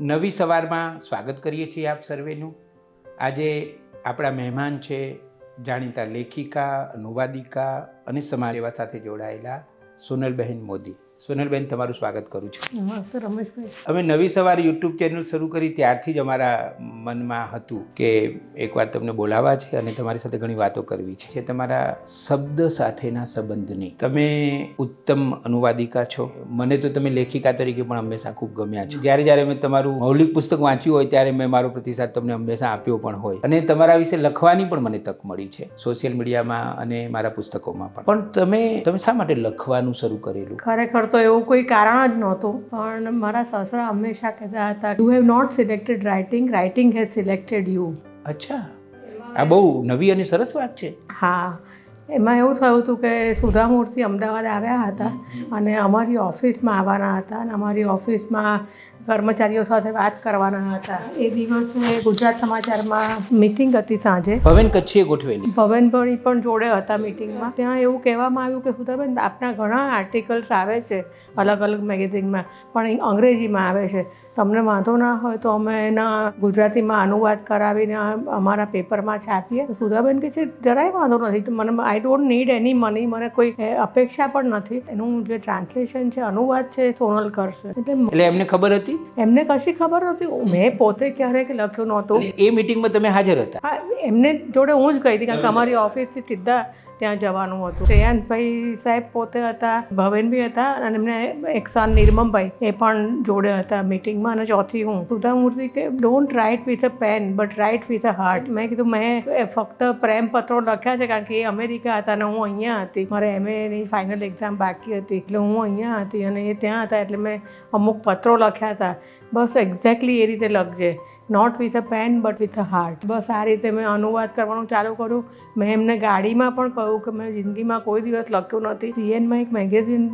નવી સવારમાં સ્વાગત કરીએ છીએ આપ સર્વેનું. આજે આપણા મહેમાન છે, જાણીતા લેખિકા, અનુવાદિકા અને સમાજ સેવા સાથે જોડાયેલા સોનલબહેન મોદી. સોનલબહેન તમારું સ્વાગત કરું છું. રમેશભાઈ. અમે નવી સવાર યુટ્યુબ ચેનલ શરૂ કરી ત્યારથી જ અમારા મનમાં હતું કે એકવાર તમને બોલાવવા છે અને તમારી સાથે ઘણી વાતો કરવી છે. તમારા શબ્દ સાથેના સંબંધની તમે ઉત્તમ અનુવાદિકા છો. મને તો તમે લેખિકા તરીકે પણ હંમેશા ખૂબ ગમ્યા છે. જ્યારે જ્યારે મેં તમારું મૌલિક પુસ્તક વાંચ્યું હોય ત્યારે મેં મારો પ્રતિસાદ તમને હંમેશા આપ્યો પણ હોય. અને તમારા વિશે લખવાની પણ મને તક મળી છે સોશિયલ મીડિયામાં અને મારા પુસ્તકોમાં પણ. પણ તમે તમે શા માટે લખવાનું શરૂ કરેલું? ખરેખર તો એવું કોઈ કારણ જ નહોતું. પણ મારા સસરા હંમેશા કહેતા હતા you have not selected writing writing has selected you અચ્છા. આ બહુ નવી અને સરસ વાત છે. હા. એમાં એવું થયું હતું કે સુધામૂર્તિ અમદાવાદ આવ્યા હતા અને અમારી ઓફિસમાં આવવાના હતા અને અમારી ઓફિસમાં કર્મચારીઓ સાથે વાત કરવાના હતા. એ દિવસે ગુજરાત સમાચારમાં મિટિંગ હતી સાંજે. ભવેન કચ્છીએ ગોઠવેલી. ભવનભાઈ પણ જોડે હતા મિટિંગમાં ત્યાં એવું કહેવામાં આવ્યું કે સુધાબેન આપના ઘણા આર્ટિકલ્સ આવે છે અલગ અલગ મેગેઝિનમાં પણ અંગ્રેજીમાં આવે છે. તમને વાંધો ના હોય તો અમે એના ગુજરાતીમાં અનુવાદ કરાવીને અમારા પેપરમાં છાપીએ સુધાબેન કે છે જરાય વાંધો નથી. તો મને I don't need any money મને કોઈ અપેક્ષા પણ નથી. એનું જે ટ્રાન્સલેશન છે અનુવાદ છે સોનલ કરશે. એટલે એટલે એમને ખબર હતી? એમને કશી ખબર નહોતી? મેં પોતે ક્યારેક લખ્યું નહોતું. એ મિટિંગમાં તમે હાજર હતા? હા એમને જોડે હું જ ગઈ હતી કારણ કે અમારી ઓફિસથી સીધા ત્યાં જવાનું હતું. શ્રેયાંતભાઈ સાહેબ પોતે હતા ભવેનભાઈ હતા અને એમને એકસાન નિર્મમભાઈ એ પણ જોડે હતા મિટિંગમાં. અને ચોથી હું. સુધામૂર્તિ કે don't write with a pen but write with a heart મેં કીધું, મેં ફક્ત પ્રેમ પત્રો લખ્યા છે કારણ કે એ અમેરિકા હતા અને હું અહીંયા હતી. મારે એમએની ફાઇનલ એક્ઝામ બાકી હતી. એટલે હું અહીંયા હતી અને એ ત્યાં હતા એટલે મેં અમુક પત્રો લખ્યા હતા. બસ એક્ઝેક્ટલી એ રીતે લખજે. Not with a pen but with a heart બસ આ રીતે મેં અનુવાદ કરવાનું ચાલુ કર્યું. મેં એમને ગાડીમાં પણ કહ્યું કે મેં જિંદગીમાં કોઈ દિવસ લખ્યું નથી. સીએનમાં એક મેગેઝિન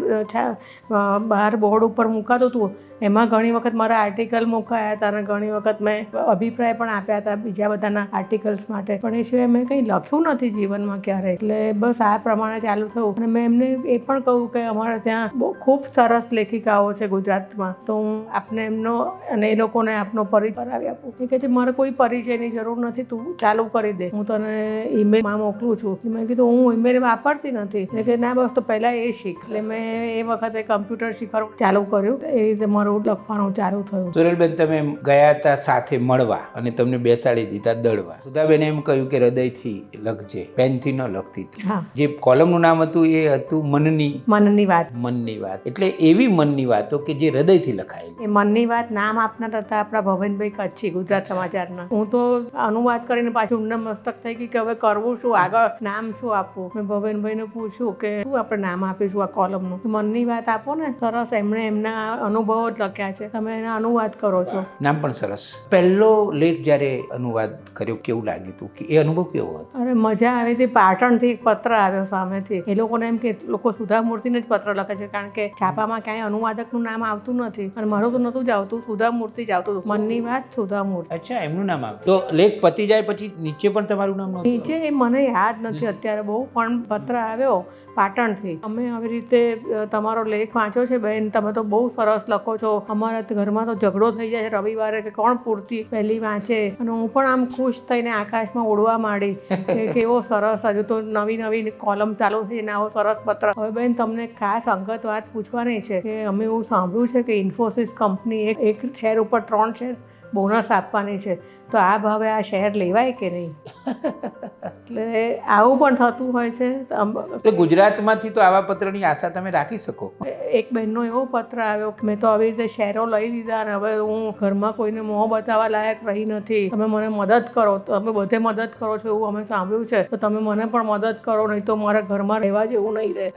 બહાર બોર્ડ ઉપર મૂકાતું હતું. એમાં ઘણી વખત મારા આર્ટિકલ મુકાયા હતા અને ઘણી વખત મેં અભિપ્રાય પણ આપ્યા હતા બીજા બધાના આર્ટિકલ્સ માટે. પણ એ સિવાય મેં કંઈ લખ્યું નથી જીવનમાં ક્યારે એટલે બસ આ પ્રમાણે ચાલુ થયું. અને મેં એમને એ પણ કહ્યું કે અમારે ત્યાં ખૂબ સરસ લેખિકાઓ છે ગુજરાતમાં. તો હું આપને એમનો અને એ લોકોને આપનો પરિચય કરાવી આપું. એ કહે મારે કોઈ પરિચયની જરૂર નથી. તું ચાલુ કરી દે. હું તને ઈમેલમાં મોકલું છું. મેં કીધું, હું ઈમેલ વાપરતી નથી. એટલે કે ના બસ, તો પહેલાં એ શીખ. એટલે મેં એ વખતે કમ્પ્યુટર શીખવાનું ચાલુ કર્યું. એ રીતે મારું લખવાનું ચાલુ થયું. સુરેલબેન તમે ગયા હતા સાથે મળવા અને તમને બેસાડી દીધા દળવા. સુધાબેને એમ કહ્યું કે હૃદયથી લખજે પેનથી ન લખતી જે કોલમનું નામ હતું એ હતું મનની. મનની વાત. મનની વાત. એટલે એવી મનની વાતો કે જે હૃદયથી લખાયેલી. એ મનની વાત નામ આપનાર હતા આપણા ભવનભાઈ કચ્છી ગુજરાત સમાચારના. હું તો અનુવાદ કરીને પાછું ઊંડા મસ્તક થઈ ગઈ કે હવે કરવું શું આગળ નામ શું આપવું? મેં ભવનભાઈને પૂછ્યું કે શું આપણે નામ આપીશું આ કોલમનું? મનની વાત આપો ને. સરસ એમણે એમના અનુભવો લખ્યા છે. તમે એના અનુવાદ કરો છો. નામ પણ સરસ. પહેલો લેખ જ્યારે અનુવાદ કર્યો, કેવું લાગ્યું હતું કે એ અનુભવ કેવો હતો? મજા આવે તે પાટણથી એક પત્ર આવ્યો સામેથી. એ લોકોને એમ કે લોકો સુધામૂર્તિને જ પત્ર લખે છે કારણ કે છાપામાં ક્યાંય અનુવાદકનું નામ આવતું નથી. અને મારું તો નહોતું જ આવતું સુધામૂર્તિ જ આવતું મનની વાત સુધામૂર્તિ. અચ્છા એમનું નામ આવ્યું તો લેખ પતી જાય પછી નીચે પણ તમારું નામ નીચે એ મને યાદ નથી અત્યારે બહુ પણ પત્ર આવ્યો પાટણથી. અમે આવી રીતે તમારો લેખ વાંચ્યો છે બેન. તમે તો બહુ સરસ લખો છો. અમારા ઘરમાં તો ઝઘડો થઈ જાય છે રવિવારે કે કોણ પૂરતી પહેલી વાંચે. અને હું પણ આમ ખુશ થઈને આકાશમાં ઉડવા માંડી. કેવો સરસ, હજુ તો નવી નવી કોલમ ચાલુ થઈ ને આવો સરસ પત્ર. હવે બેન, તમને ખાસ અંગત વાત પૂછવાની છે કે અમે એવું સાંભળ્યું છે કે ઇન્ફોસિસ કંપની એક એક શેર ઉપર ત્રણ શેર બોનસ આપવાની છે. તો આ ભાવે આ શહેર લેવાય કે નહીં? એટલે આવું પણ થતું હોય છે. એટલે ગુજરાતમાંથી તો આવા પત્રની આશા તમે રાખી શકો. એક બહેનનો એવો પત્ર આવ્યો મેં તો આવી રીતે શેરો લઈ લીધા અને હવે હું ઘરમાં કોઈને મોં બતાવવા લાયક રહી નથી. તમે મને મદદ કરો. તમે બધે મદદ કરો છો એવું અમે સાંભળ્યું છે. તો તમે મને પણ મદદ કરો નહીં તો મારા ઘરમાં રહેવા જેવું નહીં રહે.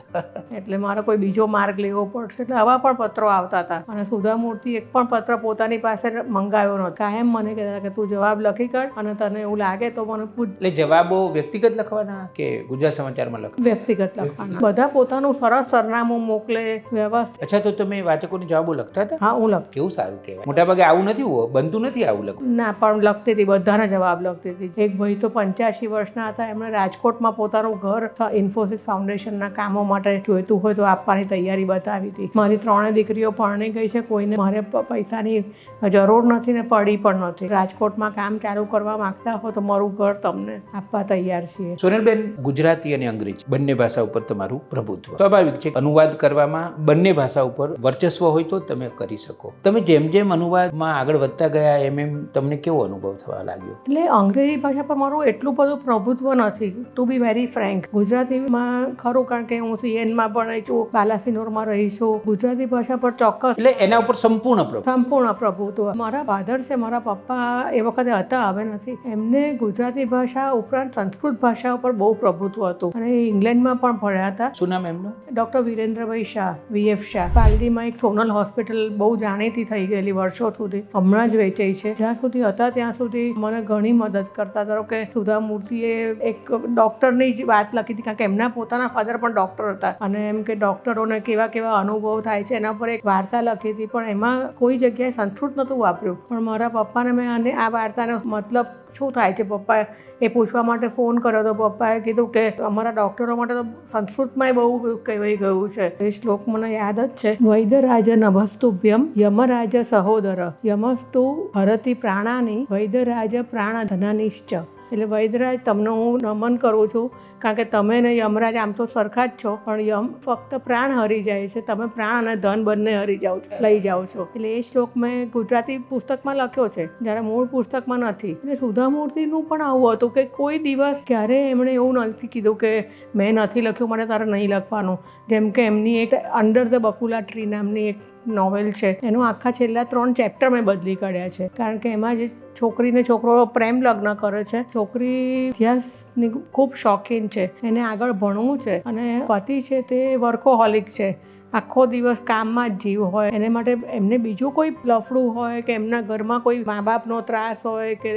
એટલે મારે કોઈ બીજો માર્ગ લેવો પડશે. એટલે આવા પણ પત્રો આવતા હતા. અને સુધામૂર્તિ એક પણ પત્ર પોતાની પાસે મંગાવ્યો નહોતો. કાયમ મને કહેતા કે તું જવાબ જવાબ લખી કર અને તને એવું લાગે તો મને પૂછ. એટલે જવાબો વ્યક્તિગત લખવાના કે ગુજરાત સમાચારમાં લખ વ્યક્તિગત લખવાના. બધા પોતાનું સરસ સરનામું મોકલે વ્યવસ્થિત. અચ્છા તો તમે વાચકોને જવાબો લખતા હતા? હા હું લખ. કેવું સારું કહેવાય? મોટાભાગે આવું નથી હો- બનતું નથી આવું લખવું. ના પણ લખતી હતી બધાના જવાબ લખતી હતી. એક ભાઈ તો પંચ્યાસી વર્ષના હતા એમણે રાજકોટમાં પોતાનું ઘર ઇન્ફોસિસ ફાઉન્ડેશનના કામો માટે જોઈતું હોય તો આપવાની તૈયારી બતાવી હતી. મારી ત્રણે દીકરીઓ પરણી ગઈ છે કોઈને મારે પૈસાની જરૂર નથી ને પડી પણ નથી. રાજકોટમાં કામ ચાલુ કરવા માંગતા હો તો મારું ઘર તમને આપવા તૈયાર છીએ. સોનલબેન ગુજરાતી અને અંગ્રેજી બંને ભાષા ઉપર તમારું પ્રભુત્વ. સ્વાભાવિક છે અનુવાદ કરવામાં બંને ભાષા ઉપર વર્ચસ્વ હોય તો તમે કરી શકો. તમે જેમ જેમ અનુવાદમાં આગળ વધતા ગયા એમ એમ તમને કેવો અનુભવ થવા લાગ્યો? એટલે અંગ્રેજી ભાષા પર મારું એટલું બધું પ્રભુત્વ નથી. ટુ બી વેરી ફ્રેન્ક ગુજરાતીમાં ખરું કારણ કે હું સીએનમાં પણ રહી છું બાલાસિનોરમાં રહી છું. ગુજરાતી ભાષા પર ચોક્કસ એટલે એના ઉપર સંપૂર્ણ સંપૂર્ણ પ્રભુત્વ. મારા ફાધર છે મારા પપ્પા એ વખતે હતા હવે નથી. એમને ગુજરાતી ભાષા ઉપરાંત સંસ્કૃત ભાષા ઉપર બહુ પ્રભુત્વ હતું અને ઇંગ્લેન્ડમાં પણ ભણ્યા હતા. શું નામ એમનું? Doctor Virendrabhai Shah VF Shah. પાલડીમાં એક સોનલ હોસ્પિટલ બહુ જાણીતી થઈ ગયેલી વર્ષો સુધી. હમણાં જ વેચાઈ છે. જ્યાં સુધી હતા ત્યાં સુધી મને ઘણી મદદ કરતા. ધારો કે સુધા મૂર્તિએ એક ડૉક્ટરની જ વાત લખી હતી કારણ કે એમના પોતાના ફાધર પણ ડૉક્ટર હતા. અને એમ કે ડૉક્ટરોને કેવા કેવા અનુભવ થાય છે એના પર એક વાર્તા લખી હતી. પણ એમાં કોઈ જગ્યાએ સંસ્કૃત નહોતું વાપર્યું. પણ મારા પપ્પાને મેં અને આ વાર્તાનો મતલબ શું થાય છે? પપ્પાએ એ પૂછવા માટે ફોન કર્યો તો પપ્પાએ કીધું કે અમારા ડૉક્ટરો માટે તો સંસ્કૃતમાંય બહુ કહેવાઈ ગયું છે. એ શ્લોક મને યાદ જ છે. વૈદરાજ નભસ્તુભ્યમ યમરાજ સહોદર. યમસ્તુ હરતી પ્રાણાની વૈદરાજ પ્રાણ ધનાનિશ્ચ એટલે વૈદરાજ તમને હું નમન કરું છું, કારણ કે તમે ને યમરાજ આમ તો સરખા જ છો, પણ યમ ફક્ત પ્રાણ હરી જાય છે. તમે પ્રાણ અને ધન બંને હરી જાઓ છો, લઈ જાઓ છો. એટલે એ શ્લોક મેં ગુજરાતી પુસ્તકમાં લખ્યો છે, જ્યારે મૂળ પુસ્તકમાં નથી. એટલે સુધામૂર્તિનું પણ આવું હતું કે કોઈ દિવસ ક્યારે એમણે એવું નથી કીધું કે મેં નથી લખ્યું, મને તારે નહીં લખવાનું. જેમ કે એમની એક અંડર ધ બકુલા ટ્રી નામની એક નોવેલ છે. એનું આખા છેલ્લા ત્રણ ચેપ્ટર મેં બદલી કાઢ્યા છે. કારણ કે એમાં જે છોકરીને છોકરો પ્રેમ લગ્ન કરે છે, છોકરી ઇતિહાસની ખૂબ શોખીન છે. એને આગળ ભણવું છે અને પતિ છે તે વર્કોહોલિક છે. આખો દિવસ કામમાં જ જીવ હોય. એને માટે એમને બીજું કોઈ લફડું હોય કે એમના ઘરમાં કોઈ મા બાપનો ત્રાસ હોય કે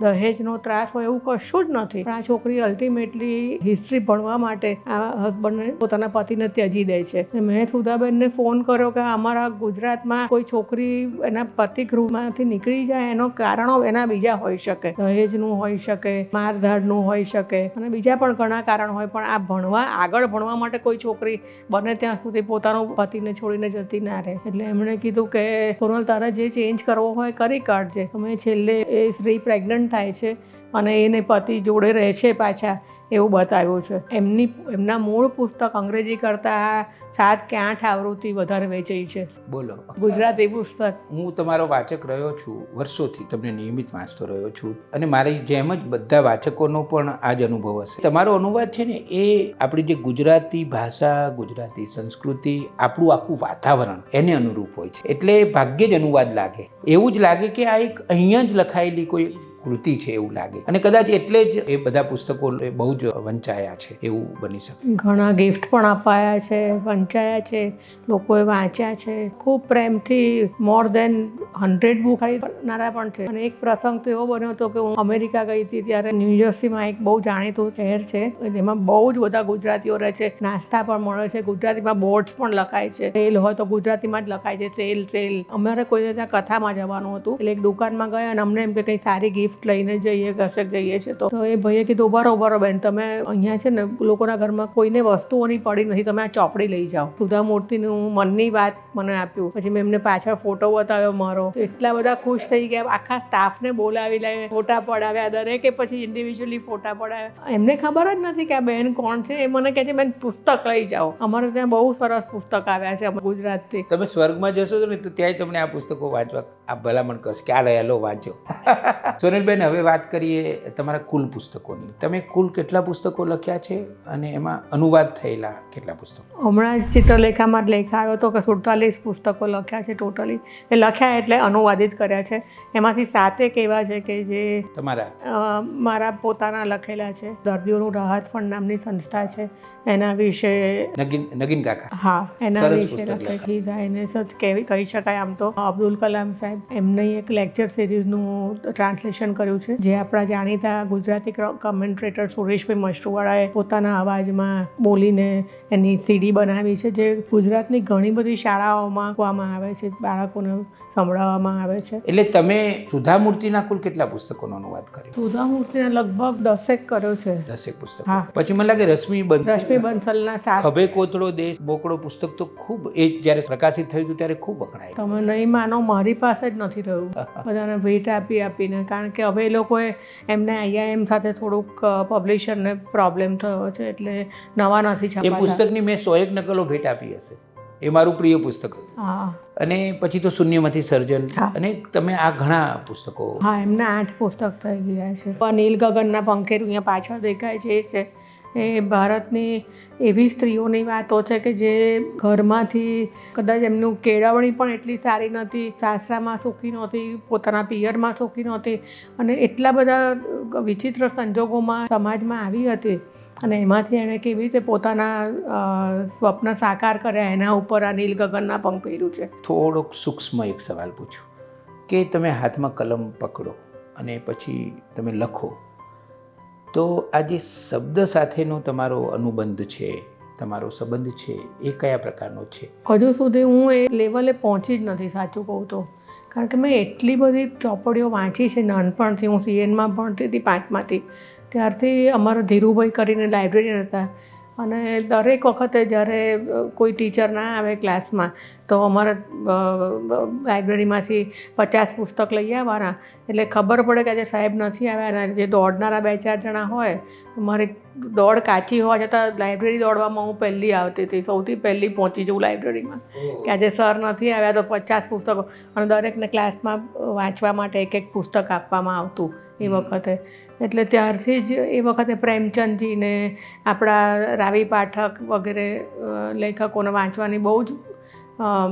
દહેજનો ત્રાસ હોય એવું કશું જ નથી. પણ આ છોકરી અલ્ટિમેટલી હિસ્ટ્રી ભણવા માટે આ હસબન્ડને પોતાના પતિને ત્યજી દે છે. મેં સુધાબેનને ફોન કર્યો કે અમારા ગુજરાતમાં કોઈ છોકરી એના પતિ ગૃહમાંથી નીકળી જાય એનો કારણો એના બીજા હોઈ શકે. દહેજનું હોઈ શકે, મારધાડનું હોઈ શકે અને બીજા પણ ઘણા કારણ હોય. પણ આ ભણવા, આગળ ભણવા માટે કોઈ છોકરી બને ત્યાં સુધી પોતાનો પતિને છોડીને જતી ના રહે. એટલે એમણે કીધું કે સોનલ તારે જે ચેન્જ કરવો હોય કરી કાઢજે. અમે છેલ્લે એ સ્ત્રી પ્રેગ્નન્ટ થાય છે અને એને પતિ જોડે રહે છે પાછા. એવું બતાવ્યું છે. એમની એમના મૂળ પુસ્તક અંગ્રેજી કરતાં સાત કે આઠ આવૃત્તિ વધારે વેચાઈ છે. બોલો. ગુજરાતી પુસ્તક. હું તમારો વાચક રહ્યો છું વર્ષોથી તમને નિયમિત વાંચતો રહ્યો છું અને મારી જેમ જ બધા વાચકોનો પણ આ જ અનુભવ હશે. તમારો અનુવાદ છે ને એ આપણી જે ગુજરાતી ભાષા ગુજરાતી સંસ્કૃતિ આપણું આખું વાતાવરણ એને અનુરૂપ હોય છે. એટલે ભાગ્યે જ અનુવાદ લાગે. એવું જ લાગે કે આ એક અહીંયા જ લખાયેલી કોઈ કૃતિ છે એવું લાગે. અને કદાચ એટલે જ એ બધા પુસ્તકો બહુ જ વંચાયા છે એવું બની શકે. ઘણા ગિફ્ટ પણ અપાયા છે, વંચાયા છે, લોકોએ વાંચ્યા છે. ખૂબ પ્રેમથી મોર દેન હંડ્રેડ બુક ખરીદનારા પણ છે. અને એક પ્રસંગ તો એવો બન્યો હતો કે હું અમેરિકા ગઈ હતી ત્યારે ન્યૂજર્સીમાં એક બહુ જાણીતું શહેર છે. જેમાં બહુ જ બધા ગુજરાતીઓ રહે છે. નાસ્તા પણ મળે છે. ગુજરાતીમાં બોર્ડ્સ પણ લખાય છે. સેલ હોય તો ગુજરાતીમાં જ લખાય છે. Sale sale. અમારે કોઈને ત્યાં કથામાં જવાનું હતું. એટલે એક દુકાનમાં ગયા અને અમને એમ કે કંઈ સારી ગિફ્ટ લઈને જઈએ કશેક જઈએ છીએ. તો એ ભાઈએ કીધું, ઊભા રહો ઊભા રહો, બેન. તમે અહીંયા છે ને, લોકોના ઘરમાં કોઈને વસ્તુઓની પડી નથી તમે આ ચોપડી લઈ જાઓ. સુધા મૂર્તિનું મનની વાત મને આપ્યું. પછી મેં એમને પાછળ ફોટો બતાવ્યો મારો. એટલા બધા ખુશ થઈ ગયા. આખા સ્ટાફને બોલાવી લે ફોટા પડાવ્યા, દરેકે પછી ઇન્ડિવિજ્યુઅલી ફોટા પડાવ્યા. એમને ખબર જ નથી કે આ બેન કોણ છે. એ મને કહે છે, બેન, પુસ્તક લઈ જાઓ. અમારે ત્યાં બહુ સરસ પુસ્તક આવ્યા છે ગુજરાતથી. તમે સ્વર્ગમાં જશો ને, તો ત્યાંય તમને આ પુસ્તકો વાંચવા, આ ભલામણ કરશે કે, આ લઈ લો, વાંચો. સોનલબેન હવે વાત કરીએ તમારા કુલ પુસ્તકોની. તમે કુલ કેટલા પુસ્તકો લખ્યા છે અને એમાં અનુવાદ થયેલા કેટલા પુસ્તકો? હમણાં ચિત્રલેખામાં જ લેખા આવ્યો હતો કે સુડતાલીસ પુસ્તકો લખ્યા છે ટોટલી. એ લખ્યા એટલે અનુવાદિત કર્યા છે. એમાંથી સાતેક એવા છે કે જે તમારા? મારા પોતાના લખેલા છે. દર્દીઓનું રાહત ફંડ નામની સંસ્થા છે. એના વિશે નગીન નગીન કાકા. હા એના વિશે લખેલી જાય સચ કહી શકાય આમ તો. અબ્દુલ કલામ સાહેબ એમની એક લેક્ચર સિરીઝનું ટ્રાન્સલેશન કર્યું છે. જે આપણા જાણીતા ગુજરાતી કમેન્ટ્રેટર સુરેશભાઈ મશરૂવાળાએ પોતાના અવાજમાં બોલીને એની સીડી બનાવી છે જે ગુજરાતની ઘણી બધી શાળાઓમાં મૂકવામાં આવે છે બાળકોને સંભળાવવામાં આવે છે. એટલે તમે સુધા મૂર્તિના કુલ કેટલા પુસ્તકોનો અનુવાદ કર્યો? સુધા મૂર્તિને લગભગ દસેક કર્યો છે. દસેક પુસ્તક. હા. પછી મને લાગે રશ્મિ બંસલ રશ્મિ બંસલના સાત ખભે કોતળો દેશ બોકડો પુસ્તક તો ખૂબ એ જ્યારે પ્રકાશિત થયું હતું ત્યારે ખૂબ વખણાય. તમે નહીં માનો મારી પાસે જ નથી રહ્યું. બધાને ભેટ આપી આપીને કારણ કે હવે એ લોકોએ એમને આઈઆઈએમ સાથે થોડુંક પબ્લિશરને પ્રોબ્લેમ થયો છે એટલે નવા નથી એ પુસ્તકની મેં સો એક નકલો ભેટ આપી હશે. એ મારું પ્રિય પુસ્તક. હતું. હા. અને પછી તો શૂન્યમાંથી સર્જન. અને તમે આ ઘણા પુસ્તકો હા એમના આઠ પુસ્તક થઈ ગયા છે. અનિલ ગગનના પંખેરું અહીંયા પાછળ દેખાય છે એ છે. એ ભારતની એવી સ્ત્રીઓની વાતો છે કે જે ઘરમાંથી કદાચ એમનું કેળવણી પણ એટલી સારી નથી સાસરામાં સુખી નહોતી, પોતાના પિયરમાં સુખી નહોતી અને એટલા બધા વિચિત્ર સંજોગોમાં સમાજમાં આવી હતી અને એમાંથી એણે કેવી રીતે પોતાના સ્વપ્ન સાકાર કર્યા એના ઉપર આ નીલ ગગનના પંખ પહેર્યું છે. થોડોક સૂક્ષ્મ એક સવાલ પૂછું કે તમે હાથમાં કલમ પકડો અને પછી તમે લખો તો આ જે શબ્દ સાથેનો તમારો અનુબંધ છે, તમારો સંબંધ છે, એ કયા પ્રકારનો છે? હજુ સુધી હું એ લેવલે પહોંચી જ નથી, સાચું કહું તો. કારણ કે મેં એટલી બધી ચોપડીઓ વાંચી છે, નાનપણથી, હું સીએનમાં ભણતી હતી પાંચમાંથી. ત્યારથી અમારા ધીરુભાઈ કરીને લાઇબ્રેરી હતા. અને દરેક વખતે જ્યારે કોઈ ટીચર ના આવે ક્લાસમાં તો અમારા લાઇબ્રેરીમાંથી પચાસ પુસ્તક લઈ આવવાના. એટલે ખબર પડે કે આજે સાહેબ નથી આવ્યા અને જે દોડનારા બે ચાર જણા હોય તો મારી દોડ કાચી હોવા છતાં લાઇબ્રેરી દોડવામાં હું પહેલી આવતી હતી સૌથી પહેલી પહોંચી જઉં લાઇબ્રેરીમાં. કે આજે સર નથી આવ્યા તો પચાસ પુસ્તકો અને દરેકને ક્લાસમાં વાંચવા માટે એક એક પુસ્તક આપવામાં આવતું એ વખતે. એટલે ત્યારથી જ એ વખતે પ્રેમચંદજીને આપણા રાવી પાઠક વગેરે લેખકોને વાંચવાની બહુ જ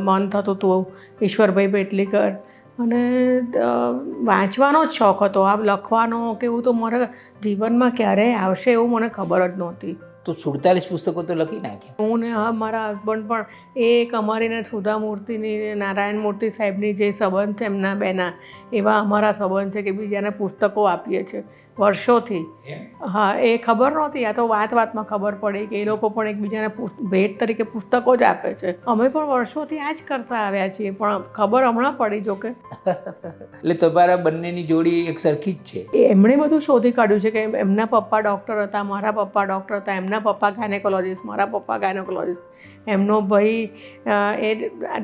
મન થતું હતું ઈશ્વરભાઈ પેટલીકર. અને વાંચવાનો જ શોખ હતો. આ લખવાનો કે એવું તો મારા જીવનમાં ક્યારેય આવશે એવું મને ખબર જ નહોતી. તો સુડતાલીસ પુસ્તકો તો લખી નાખ્યા? હું ને હા મારા હસબન્ડ પણ એક અમારી ને સુધા મૂર્તિની નારાયણ મૂર્તિ સાહેબની જે સંબંધ છે એમના બેના એવા અમારા સંબંધ છે કે બીજાને પુસ્તકો આપીએ છીએ. વર્ષોથી. હા એ ખબર નહોતી. આ તો વાત વાતમાં ખબર પડી કે એ લોકો પણ એકબીજાને ભેટ તરીકે પુસ્તકો જ આપે છે. અમે પણ વર્ષોથી આ જ કરતા આવ્યા છીએ પણ ખબર હમણાં પડી જોકે. એટલે તમારા બંનેની જોડી એક સરખી જ છે? એમણે બધું શોધી કાઢ્યું છે કે એમના પપ્પા ડૉક્ટર હતા મારા પપ્પા ડૉક્ટર હતા એમના પપ્પા ગાયનેકોલોજીસ્ટ મારા પપ્પા ગાયનેકોલોજીસ્ટ. એમનો ભાઈ એ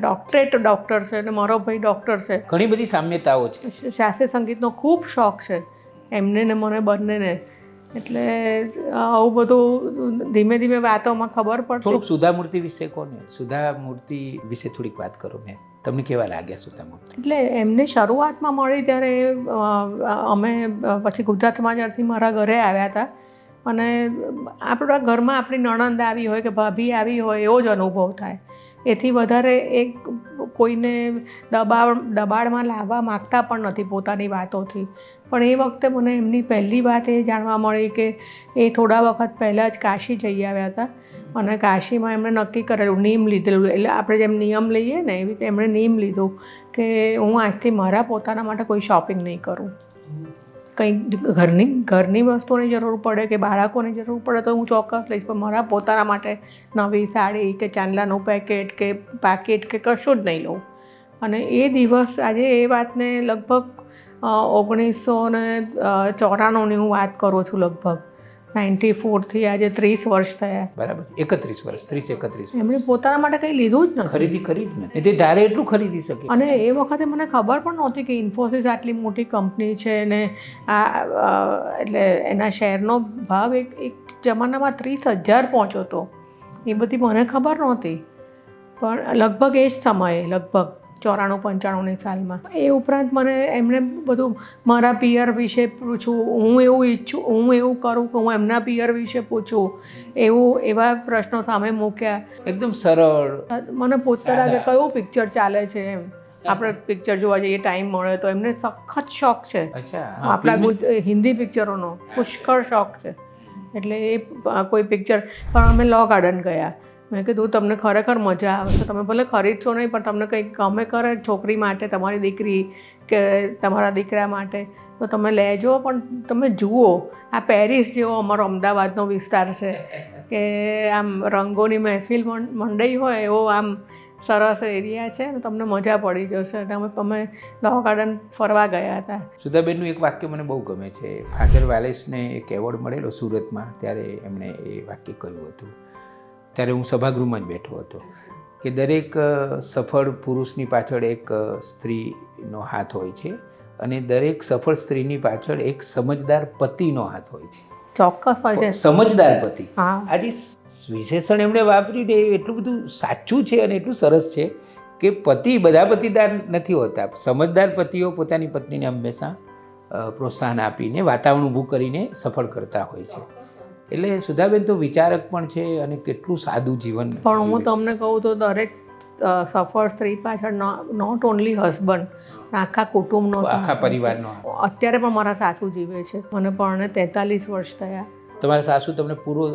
ડૉક્ટરેટ ડૉક્ટર છે અને મારો ભાઈ ડૉક્ટર છે. ઘણી બધી સામ્યતાઓ છે. શાસ્ત્રીય સંગીતનો ખૂબ શોખ છે. એમને ને મને બંનેને એટલે આવું બધું ધીમે ધીમે વાતોમાં ખબર પડે થોડુંક સુધા મૂર્તિ વિશે કોને? સુધા મૂર્તિ વિશે થોડીક વાત કરો ને તમને કેવા લાગ્યા સુધામૂર્તિ? એટલે એમને શરૂઆતમાં મળી ત્યારે અમે પછી ગુજરાત જ્યારથી મારા ઘરે આવ્યા હતા. અને આપણા ઘરમાં આપણી નણંદ આવી હોય કે ભાભી આવી હોય એવો જ અનુભવ થાય. એથી વધારે એક કોઈને દબાણ દબાણમાં લાવવા માગતા પણ નથી પોતાની વાતોથી. પણ એ વખતે મને એમની પહેલી વાત એ જાણવા મળી કે એ થોડા વખત પહેલાં જ કાશી જઈ આવ્યા હતા. અને કાશીમાં એમણે નક્કી કરેલું, નિયમ લીધેલું. એટલે આપણે જેમ નિયમ લઈએ ને એવી રીતે એમણે નિયમ લીધું કે હું આજથી મારા પોતાના માટે કોઈ શોપિંગ નહીં કરું. કંઈ ઘરની ઘરની વસ્તુની જરૂર પડે કે બાળકોની જરૂર પડે તો હું ચોક્કસ લઈશ. પણ મારા પોતાના માટે નવી સાડી કે ચાંદલાનું પેકેટ કે પાકીટ કે કશું જ નહીં લઉં. અને એ દિવસ, આજે એ વાતને લગભગ ઓગણીસો ને ચોરાણુંની હું વાત કરું છું લગભગ. નાઇન્ટી ફોરથી આજે ત્રીસ વર્ષ થયા. બરાબર. એકત્રીસ વર્ષ ત્રીસ એકત્રીસ એમણે પોતાના માટે કંઈ લીધું જ નથી. ખરીદી કરી જ ને તે ધારે એટલું ખરીદી શકે. અને એ વખતે મને ખબર પણ નહોતી કે ઇન્ફોસિસ આટલી મોટી કંપની છે ને આ એટલે એના શેરનો ભાવ એક એક જમાનામાં ત્રીસ હજાર પહોંચ્યો હતો. એ બધી મને ખબર નહોતી. પણ લગભગ એ જ સમયે લગભગ ચોરાણું પંચાણુંની સાલમાં. એ ઉપરાંત મને એમને બધું મારા પિયર વિશે પૂછવું હું એવું ઈચ્છું હું એવું કરું કે હું એમના પિયર વિશે પૂછું એવું એવા પ્રશ્નો સામે મૂક્યા. એકદમ સરળ. મને પૂછતા હતા કે કયું પિક્ચર ચાલે છે એમ. આપણે પિક્ચર જોવા જઈએ ટાઈમ મળે તો એમને સખત શોખ છે. આપણા હિન્દી પિક્ચરોનો પુષ્કળ શોખ છે. એટલે એ કોઈ પિક્ચર પણ અમે લો ગાર્ડન ગયા. મેં કીધું, તમને ખરેખર મજા આવશે તમે ભલે ખરીદશો નહીં, પણ તમને કંઈક ગમે કરે છોકરી માટે, તમારી દીકરી કે તમારા દીકરા માટે, તો તમે લેજો. પણ તમે જુઓ, આ પેરિસ જેવો અમારો અમદાવાદનો વિસ્તાર છે કે આમ રંગોની મહેફિલ મંડઈ હોય એવો આમ સરસ એરિયા છે અને તમને મજા પડી જશે. એટલે અમે અમે લો ગાર્ડન ફરવા ગયા હતા. સુધાબેનનું એક વાક્ય મને બહુ ગમે છે. ફાધર વાલેસને એક એવોર્ડ મળેલો સુરતમાં ત્યારે એમણે એ વાક્ય કહ્યું હતું. ત્યારે હું સભાગૃહમાં જ બેઠો હતો. કે દરેક સફળ પુરુષની પાછળ એક સ્ત્રીનો હાથ હોય છે અને દરેક સફળ સ્ત્રીની પાછળ એક સમજદાર પતિનો હાથ હોય છે. ચોક્કસ હોય છે. સમજદાર પતિ. આજે વિશેષણ એમણે વાપર્યું ને એટલું બધું સાચું છે અને એટલું સરસ છે કે પતિ બધા પતિદાર નથી હોતા. સમજદાર પતિઓ પોતાની પત્નીને હંમેશા પ્રોત્સાહન આપીને વાતાવરણ ઊભું કરીને સફળ કરતા હોય છે. એટલે સુધાબેન તો વિચારક પણ છે અને કેટલું સાદું જીવન પણ હું તમને કહું તો દરેક સફળ સ્ત્રી પાછળ નોટ ઓનલી હસબન્ડ આખા કુટુંબનો આખા. પરિવારનો. અત્યારે પણ મારા સાસુ જીવે છે. મને પણ તેતાલીસ વર્ષ થયા. તમારા સાસુ તમને પૂરો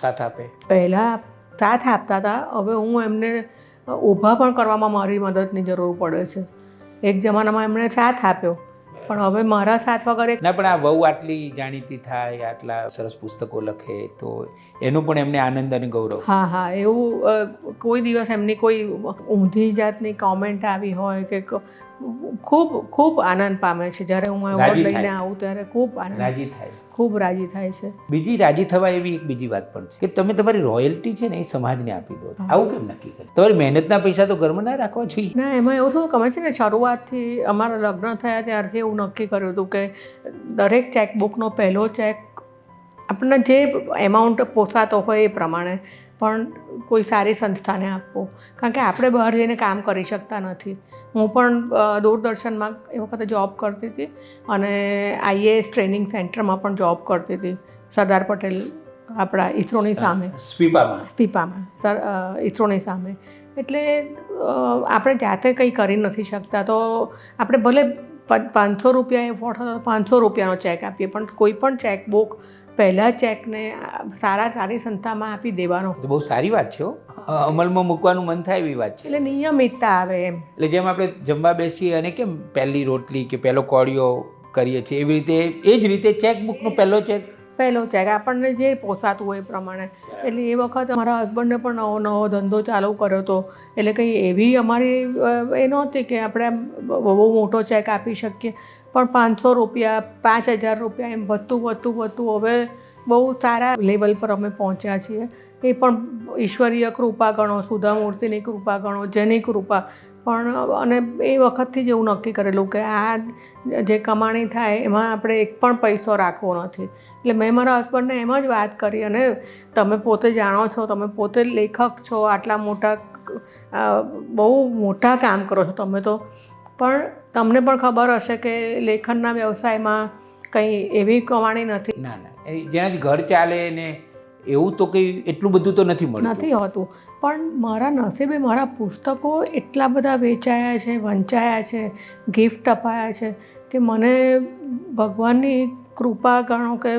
સાથ આપે? પહેલાં સાથ આપતા હતા. હવે હું એમને ઊભા પણ કરવામાં મારી મદદની જરૂર પડે છે. એક જમાનામાં એમણે સાથ આપ્યો. પણ હવે મારા સાથ વગર ના પણ આ વહુ આટલી જાણીતી થાય આટલા સરસ પુસ્તકો લખે તો એનો પણ એમને આનંદ અને ગૌરવ. હા હા એવું કોઈ દિવસ એમની કોઈ ઊંધી જાતની કોમેન્ટ આવી હોય ક- ખૂબ ખૂબ આનંદ પામે છે. જ્યારે હું એવોર્ડ લઈને આવું ત્યારે ખૂબ આનંદ રાજી થાય. ખૂબ રાજી થાય છે. બીજી રાજી થવા એવી એક બીજી વાત પણ છે કે તમે તમારી રોયલ્ટી છે ને એ સમાજને આપી દો. આવું કેમ નક્કી કર્યું? તમારી મહેનતના પૈસા તો ઘરમાં ના રાખવા જોઈએ. ના એમાં એવું થયું ખબર છે ને શરૂઆતથી અમારા લગ્ન થયા ત્યારથી એવું નક્કી કર્યું હતું કે દરેક ચેકબુકનો પહેલો ચેક આપણને જે એમાઉન્ટ પોસાતો હોય એ પ્રમાણે પણ કોઈ સારી સંસ્થાને આપવો. કારણ કે આપણે બહાર જઈને કામ કરી શકતા નથી. હું પણ દૂરદર્શનમાં એ વખતે જોબ કરતી હતી અને આઈએએસ ટ્રેનિંગ સેન્ટરમાં પણ જોબ કરતી હતી. સરદાર પટેલ આપણા ઇસરોની સામે. સ્પીપામાં. સ્પીપામાં. સર ઇસરોની સામે. એટલે આપણે જાતે કંઈ કરી નથી શકતા. તો આપણે ભલે પાંચસો રૂપિયા એફોર્ડ થતો પાંચસો રૂપિયાનો ચેક આપીએ. પણ કોઈ પણ ચેકબુક પહેલાં ચેકને આ, સારા સારી સંસ્થામાં આપી દેવાનો. તો બહુ સારી વાત છે અમલમાં મૂકવાનું મન થાય એવી વાત છે. એટલે નિયમિતતા આવે એમ. એટલે જેમ આપણે જમવા બેસીએ અને કેમ પહેલી રોટલી કે પહેલો કોળિયો કરીએ છીએ એવી રીતે એ જ રીતે ચેકબુકનો પહેલો ચેક? પહેલો ચેક. આપણને જે પોસાતું હોય એ પ્રમાણે. એટલે એ વખત મારા હસબન્ડે પણ નવો નવો ધંધો ચાલુ કર્યો હતો એટલે કંઈ એવી અમારી એ નહોતી કે આપણે બહુ મોટો ચેક આપી શકીએ. પણ પાંચસો રૂપિયા, પાંચ હજાર રૂપિયા એમ વધતું વધતું વધતું. હવે બહુ સારા લેવલ પર અમે પહોંચ્યા છીએ. એ પણ ઈશ્વરીય કૃપા ગણો, સુધામૂર્તિની કૃપા ગણો, જેની કૃપા. પણ, અને એ વખતથી જ એવું નક્કી કરેલું કે આ જે કમાણી થાય એમાં આપણે એક પણ પૈસો રાખવો નથી. એટલે મેં મારા હસબન્ડને એમ જ વાત કરી અને તમે પોતે જાણો છો, તમે પોતે લેખક છો, આટલા મોટા બહુ મોટા કામ કરો છો. તમે તો પણ તમને પણ ખબર હશે કે લેખનના વ્યવસાયમાં કંઈ એવી કમાણી નથી. ના ના. જેનાથી ઘર ચાલે ને એવું તો કંઈ એટલું બધું તો નથી મળતું. નથી હોતું. પણ મારા નસીબે મારા પુસ્તકો એટલા બધા વેચાયા છે વંચાયા છે ગિફ્ટ અપાયા છે કે મને ભગવાનની કૃપા ગણો કે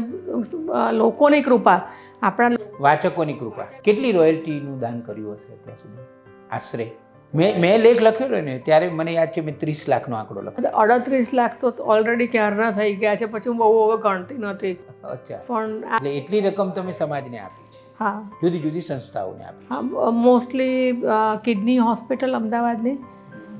લોકોની કૃપા આપણા વાચકોની કૃપા. કેટલી રોયલ્ટીનું દાન કર્યું હશે ત્યાં સુધી? આશરે. મેં મેં લેખ લખ્યો ને ત્યારે મને યાદ છે મેં ત્રીસ લાખનો આંકડો લખ્યો અડત્રીસ લાખ તો ઓલરેડી ક્યારના થઈ ગયા છે પછી હું બહુ હવે ગણતી નથી. અચ્છા. પણ એટલે એટલી રકમ તમે સમાજને આપી છે? હા. જુદી જુદી સંસ્થાઓને આપી હા મોસ્ટલી કિડની હોસ્પિટલ અમદાવાદની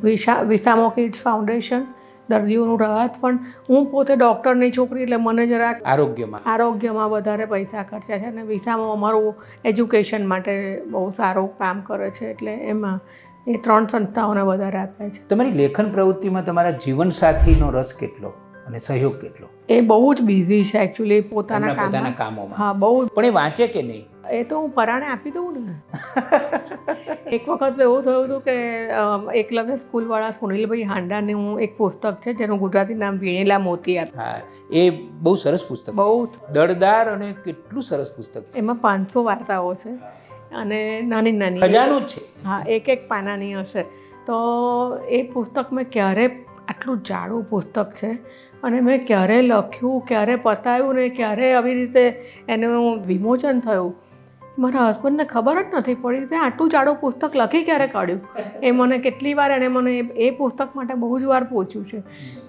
વિશા વિસામો કિડ્સ ફાઉન્ડેશન દર્દીઓનું રાહત પણ હું પોતે ડૉક્ટરની છોકરી એટલે મને જરાક આરોગ્યમાં? આરોગ્યમાં વધારે પૈસા ખર્ચ્યા છે. અને વિસામો અમારું એજ્યુકેશન માટે બહુ સારું કામ કરે છે એટલે એમાં એ ત્રણ સંસ્થાઓને વધારે આપ્યા છે. તમારી લેખન પ્રવૃત્તિમાં તમારા જીવનસાથીનો રસ કેટલો અને સહયોગ કેટલો? એ બહુ જ બિઝી છે એકચ્યુઅલી પોતાના પોતાના કામોમાં. હા બહુ પણ એ વાંચે કે નહીં? એ તો હું પરાણે આપી દઉં ને. એક વખત એવું થયું હતું કે એકલવ્ય સ્કૂલવાળા સુનિલભાઈ હાંડાની હું એક પુસ્તક છે જેનું ગુજરાતી નામ વીણેલા મોતી આપ હા એ બહુ સરસ પુસ્તક બહુ દળદાર અને કેટલું સરસ પુસ્તક એમાં પાંચસો વાર્તાઓ છે. અને નાની નાની ખજાનો જ છે. હા એક એક પાનાની હશે. તો એ પુસ્તક મેં ક્યારે આટલું જાડું પુસ્તક છે? અને મેં ક્યારે લખ્યું ક્યારે પતાવ્યું ને ક્યારે આવી રીતે એનું વિમોચન થયું? મારા હસબન્ડને ખબર જ નથી પડી કે આટલું જાડું પુસ્તક લખી ક્યારે કાઢ્યું? એ મને કેટલી વાર એણે મને એ- એ પુસ્તક માટે બહુ જ વાર પૂછ્યું છે.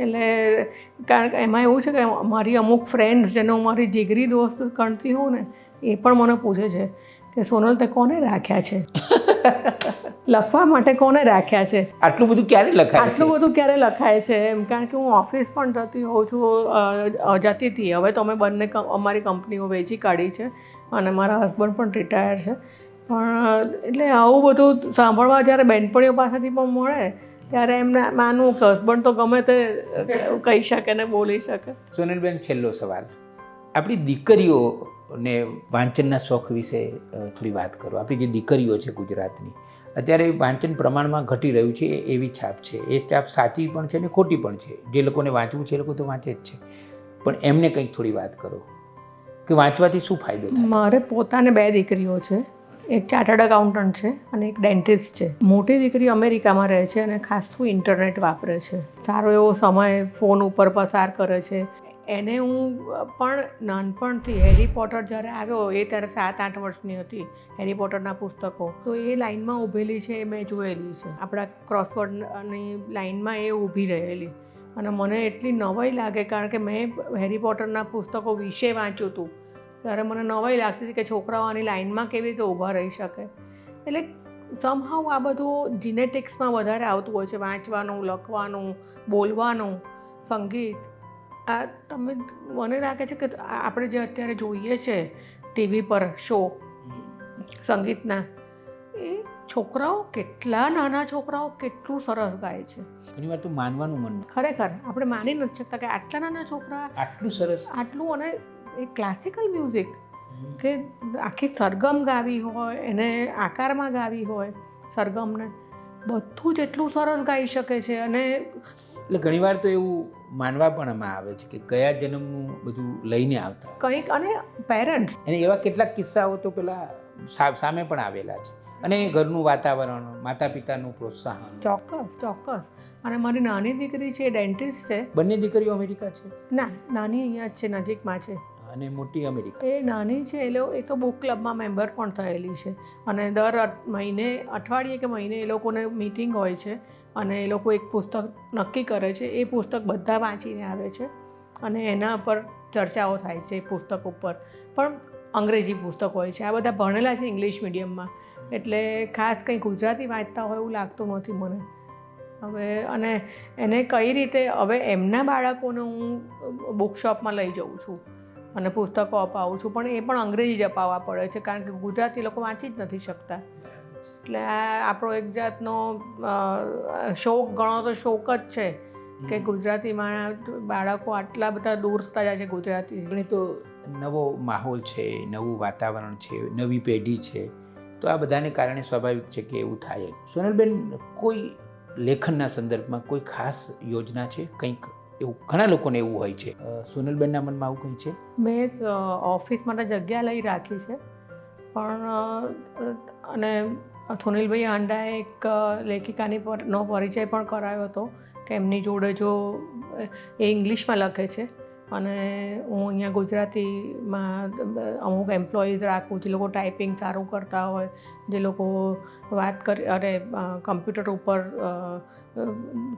એટલે કારણ કે એમાં એવું છે કે મારી અમુક ફ્રેન્ડ્સ જેનો મારી જીગરી દોસ્ત ગણતી હોઉં ને એ પણ મને પૂછે છે. કે સોનલ તે કોને રાખ્યા છે? લખવા માટે કોને રાખ્યા છે? આટલું બધું ક્યારે લખાય આટલું બધું ક્યારે લખાય છે? એમ કારણ કે હું ઓફિસ પણ જતી હોઉં છું જતી હતી. હવે તો અમે બંને અમારી કંપનીઓ વેચી કાઢી છે અને મારા હસબન્ડ પણ રિટાયર છે. પણ એટલે આવું બધું સાંભળવા જ્યારે બેનપણીઓ પાસેથી પણ મળે ત્યારે એમને માનવું કે હસબન્ડ તો ગમે તે કહી શકે ને બોલી શકે. સુનિલબેન છેલ્લો સવાલ. આપણી દીકરીઓને વાંચનના શોખ વિશે થોડી વાત કરો. આપણી જે દીકરીઓ છે ગુજરાતની, અત્યારે વાંચન પ્રમાણમાં ઘટી રહ્યું છે, એ એવી છાપ છે. એ છાપ સાચી પણ છે ને ખોટી પણ છે. જે લોકોને વાંચવું છે એ લોકો તો વાંચે જ છે. પણ એમને કંઈક થોડી વાત કરો. કે વાંચવાથી શું ફાયદો થાય? મારે પોતાને બે દીકરીઓ છે. એક ચાર્ટર્ડ એકાઉન્ટન્ટ છે અને એક ડેન્ટિસ્ટ છે. મોટી દીકરી અમેરિકામાં રહે છે અને ખાસું ઇન્ટરનેટ વાપરે છે. સારો એવો સમય ફોન ઉપર પસાર કરે છે. એને હું પણ નાનપણથી હેરી પોટર જ્યારે આવ્યો, એ ત્યારે સાત, આઠ વર્ષની હતી હેરી પોટરના પુસ્તકો. તો એ લાઇનમાં ઊભેલી છે, એ મેં જોયેલી છે. આપણા ક્રોસવર્ડની લાઇનમાં એ ઊભી રહેલી. અને મને એટલી નવાઈ લાગે, કારણ કે મેં હેરી પોટરના પુસ્તકો વિશે વાંચ્યું હતું. ત્યારે મને નવાઈ લાગતી હતી કે છોકરાઓ આની લાઇનમાં કેવી રીતે ઊભા રહી શકે. એટલે સમહાવ આ બધું જીનેટિક્સમાં વધારે આવતું હોય છે. વાંચવાનું, લખવાનું, બોલવાનું, સંગીત. આ તમે મને લાગે છે કે આપણે જે અત્યારે જોઈએ છે ટીવી પર શો સંગીતના એ છોકરાઓ કેટલા નાના છોકરાઓ કેટલું સરસ ગાય છે. ઘણી વાર તો માનવાનું મન ખરેખર આપણે માની નથી શકતા કે આટલા નાના છોકરા આટલું સરસ. આટલું અને એ ક્લાસિકલ મ્યુઝિક કે આખી સરગમ ગાવી હોય એને આકારમાં ગાવી હોય સરગમને બધું જ એટલું સરસ ગાઈ શકે છે અને એટલે ઘણીવાર તો એવું માનવા પણ એમાં આવે છે કે કયા જન્મનું બધું લઈને આવતા. કંઈક અને પેરેન્ટ્સ અને એવા કેટલાક કિસ્સાઓ તો પેલા સામે પણ આવેલા છે. અને ઘરનું વાતાવરણ માતા પિતાનું પ્રોત્સાહન. ચોક્કસ ચોક્કસ. અને મારી નાની દીકરી છે ડેન્ટિસ્ટ છે. બંને દીકરીઓ અમેરિકા છે? ના નાની અહીંયા જ છે નજીકમાં છે. અને મોટી અમેરિકા. એ નાની છે એ લોકો એ તો બુક ક્લબમાં મેમ્બર પણ થયેલી છે. અને દર મહિને અઠવાડિયે કે મહિને એ લોકોને મીટિંગ હોય છે. અને એ લોકો એક પુસ્તક નક્કી કરે છે, એ પુસ્તક બધા વાંચીને આવે છે અને એના પર ચર્ચાઓ થાય છે પુસ્તક ઉપર. પણ અંગ્રેજી પુસ્તક હોય છે, આ બધા ભણેલા છે ઇંગ્લિશ મીડિયમમાં. એટલે ખાસ કંઈ ગુજરાતી વાંચતા હોય એવું લાગતું નથી મને. હવે અને એને કઈ રીતે, હવે એમના બાળકોને હું બુકશોપમાં લઈ જઉં છું અને પુસ્તકો અપાવું છું, પણ એ પણ અંગ્રેજી જ અપાવવા પડે છે, કારણ કે ગુજરાતી લોકો વાંચી જ નથી શકતા. એટલે આ આપણો એક જાતનો શોખ ગણો તો શોખ જ છે કે ગુજરાતીમાં બાળકો આટલા બધા દૂર થતા જાય છે ગુજરાતી. ઘણી તો નવો માહોલ છે નવું વાતાવરણ છે નવી પેઢી છે તો આ બધાને કારણે સ્વાભાવિક છે કે એવું થાય. સોનલબેન કોઈ લેખનના સંદર્ભમાં કોઈ ખાસ યોજના છે? કંઈક એવું ઘણા લોકોને એવું હોય છે. સોનલબેનના મનમાં આવું કંઈ છે? મેં એક ઓફિસ માટે જગ્યા લઈ રાખી છે. પણ અને સુનિલભાઈ હાંડાએ એક લેખિકાની નો પરિચય પણ કરાયો હતો કે એમની જોડે જો એ ઇંગ્લિશમાં લખે છે. અને હું અહીંયા ગુજરાતીમાં અમુક એમ્પ્લોઈઝ રાખું, જે લોકો ટાઈપિંગ સારું કરતા હોય, જે લોકો વાત કરી, અરે કમ્પ્યુટર ઉપર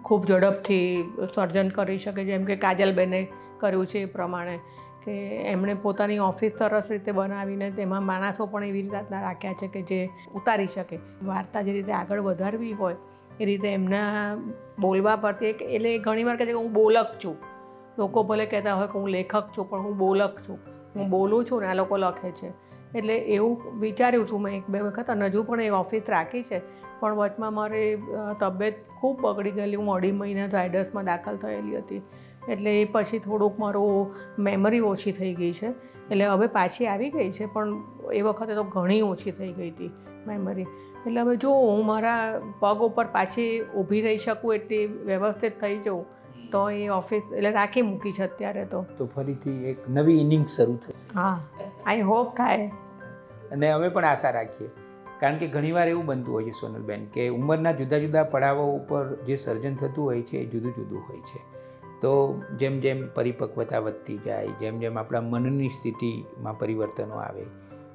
ખૂબ ઝડપથી સર્જન કરી શકે, જેમ કે કાજલબેને કર્યું છે એ પ્રમાણે. કે એમણે પોતાની ઓફિસ સરસ રીતે બનાવીને તેમાં માણસો પણ એવી રીતના રાખ્યા છે કે જે ઉતારી શકે. વાર્તા જે રીતે આગળ વધારવી હોય, એ રીતે એમના બોલવા પરથી એક એટલે ઘણીવાર કહે છે કે હું બોલક છું. લોકો ભલે કહેતા હોય કે હું લેખક છું, પણ હું બોલક છું. હું બોલું છું ને આ લોકો લખે છે. એટલે એવું વિચાર્યું હતું મેં એક બે વખત, અને હજુ પણ એ ઓફિસ રાખી છે. પણ વચમાં મારી તબિયત ખૂબ બગડી ગયેલી. હું અઢી મહિના ઝાયડસમાં દાખલ થયેલી હતી. એટલે એ પછી થોડુંક મારું મેમરી ઓછી થઈ ગઈ છે. એટલે હવે પાછી આવી ગઈ છે પણ એ વખતે તો ઘણી ઓછી થઈ ગઈ હતી મેમરી એટલે હવે જો હું મારા પગ ઉપર પાછી ઊભી રહી શકું એટલી વ્યવસ્થિત થઈ જાઉં તો એ ઓફિસ એટલે રાખી મૂકી છે અત્યારે તો. તો ફરીથી એક નવી ઇનિંગ શરૂ થઈ. હા આઈ હોપ થાય. અને અમે પણ આશા રાખીએ. કારણ કે ઘણીવાર એવું બનતું હોય છે સોનલબેન કે ઉંમરના જુદા જુદા પડાવો ઉપર જે સર્જન થતું હોય છે એ જુદું જુદું હોય છે. તો જેમ જેમ પરિપક્વતા વધતી જાય જેમ જેમ આપણા મનની સ્થિતિમાં પરિવર્તનો આવે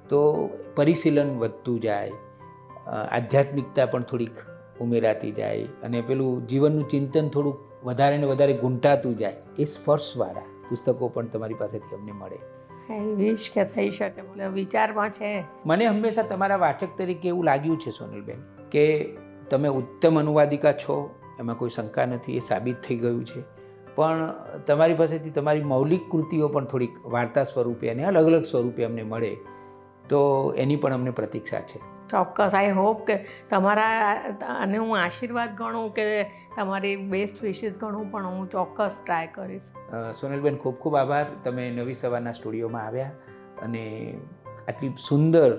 તો પરિશીલન વધતું જાય આધ્યાત્મિકતા પણ થોડીક ઉમેરાતી જાય અને પેલું જીવનનું ચિંતન થોડુંક વધારે ને વધારે ગુંટાતું જાય એ સ્પર્શવાળા પુસ્તકો પણ તમારી પાસેથી અમને મળે. વિશ કે થઈ શકે એટલે વિચારમાં છે? મને હંમેશા તમારા વાચક તરીકે એવું લાગ્યું છે સોનલબેન કે તમે ઉત્તમ અનુવાદિકા છો એમાં કોઈ શંકા નથી એ સાબિત થઈ ગયું છે. પણ તમારી પાસેથી તમારી મૌલિક કૃતિઓ પણ થોડીક વાર્તા સ્વરૂપે અને અલગ અલગ સ્વરૂપે અમને મળે તો એની પણ અમને પ્રતીક્ષા છે. ચોક્કસ. આઈ હોપ કે તમારા અને હું આશીર્વાદ ગણું કે તમારી બેસ્ટ વિશિસ ગણું પણ હું ચોક્કસ ટ્રાય કરીશ. સોનલબેન ખૂબ ખૂબ આભાર. તમે નવી સવારના સ્ટુડિયોમાં આવ્યા અને આટલી સુંદર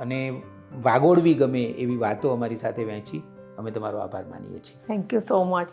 અને વાગોળવી ગમે એવી વાતો અમારી સાથે વહેંચી. અમે તમારો આભાર માનીએ છીએ. Thank you so much